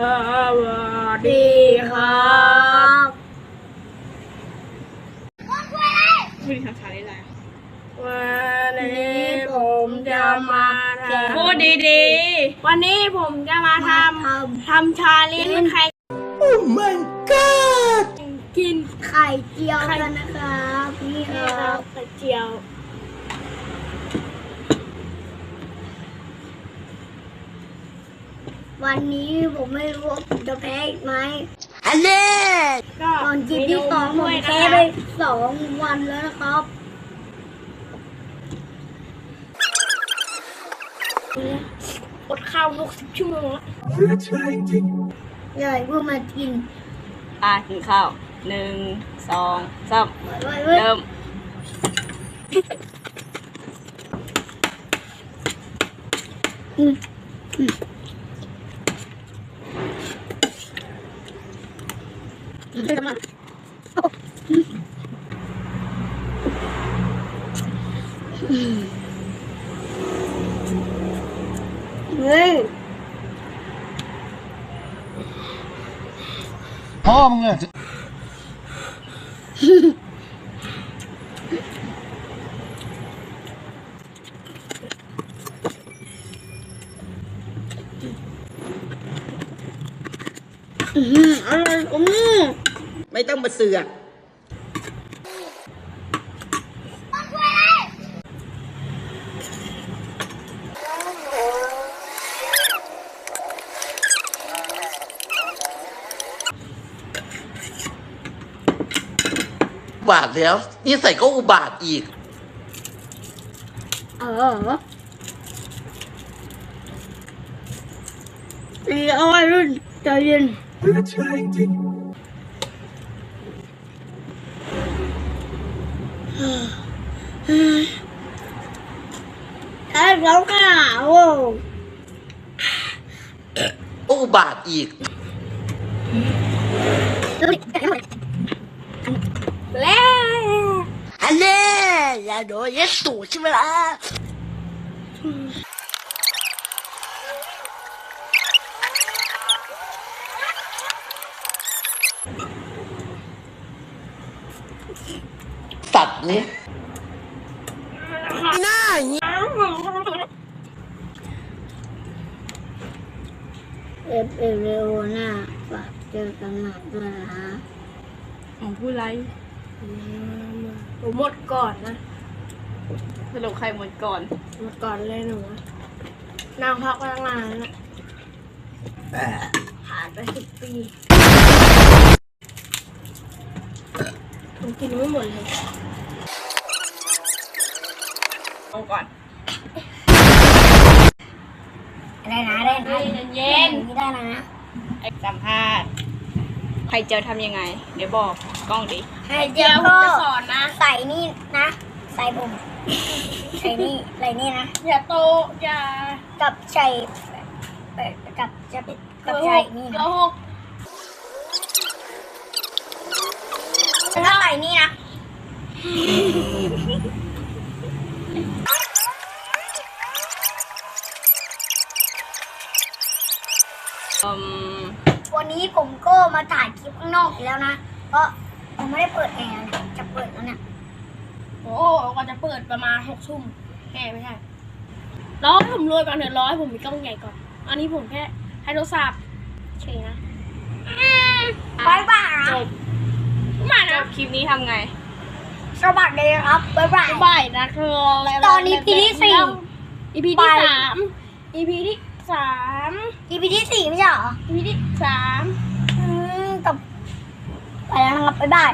สวัสดีครับคุณทำชาเลนจ์อะไรวันนี้ผมจะมาทำพูดดีวันนี้ผมจะมาทำทำชาเลนจ์ไข่กินไข่เจียวกันนะครับ นี่นี่คครัรับบไข่เจียว วันนี้ผมไม่รู้ว่าผมจะแพ้อีกไหมก็ตอนกินที่สองผมด้วยนะแพ้คไปรับสองวันแล้วนะครับ อดข้าวหกสิบชั่วโมงแล้วใหญ่เพื่อมากินๆอะกินข้าวหนึ่งสองสามไว้ไว้ไว้เริ่มอืมเฮ้ ยพ่อมึงอะอื้ อหืออะไรอืมไม่ต้องมาเสือกอุบาทแล้วนี่ใส่ก็อุบาทอีก เออดีเอาไว้รุ่นใจเย็น ไอ้เราข้าวโว้ก็อุบาทอี กแล้วอันนี้อย่าโดนยัดตูดใช่ไหมล่ะสัตว์นี้เอฟเอฟเรโอน่าฝากเจอกันใหม่ด้วยนะฮะของผู้ไรผมหมดก่อนนะสรุปใครหมดก่อน หมดก่อนเลยหนูนั่งพักมาตั้งนานแล้วนะผ่านไปสิบปี ผมกินไม่หมดเลยเอาก่อนได้นะได้นะเย็นไม่ได้นะไอ้สัมภาษณ์ไข่เจียวทำยังไง เดี๋ยวบอกกล้องดิให้เดี๋ยวผมจะสอนนะ ใส่นี่นะ ใส่ผมใส่นี่ใส่นี่นะอย่าโตอย่ากับใส่เอ่อกับจะกับใส่นี่นะ โกหก แล้วก็ใส่ นี่นะอืมวันนี้ผมก็มาถ่ายคลิปข้างนอกอีกแล้วนะ เพราะผมไม่ได้เปิดแอร์นะจะเปิดแล้วเนี่ย โอ้ก็จะเปิดประมาณหกทุ่มแค่ไม่ใช่รอให้ผมรวยก่อนเถอะรอให้ผมมีกล้องใหญ่ก่อน อันนี้ผมแค่ให้โทรศัพท์เฉยนะบายบายจบมาจนะบค ลิปนี้ทำไง สวัสดีครับบายบาย บ่ายนะคือตอนนี้ EP ที่สี่ EP ที่สาม EP ที่สาม EP ที่สี่ไม่ใช่เหรอ EP ที่สาม อืมกับไปแล้วนะครับ บ๊ายบาย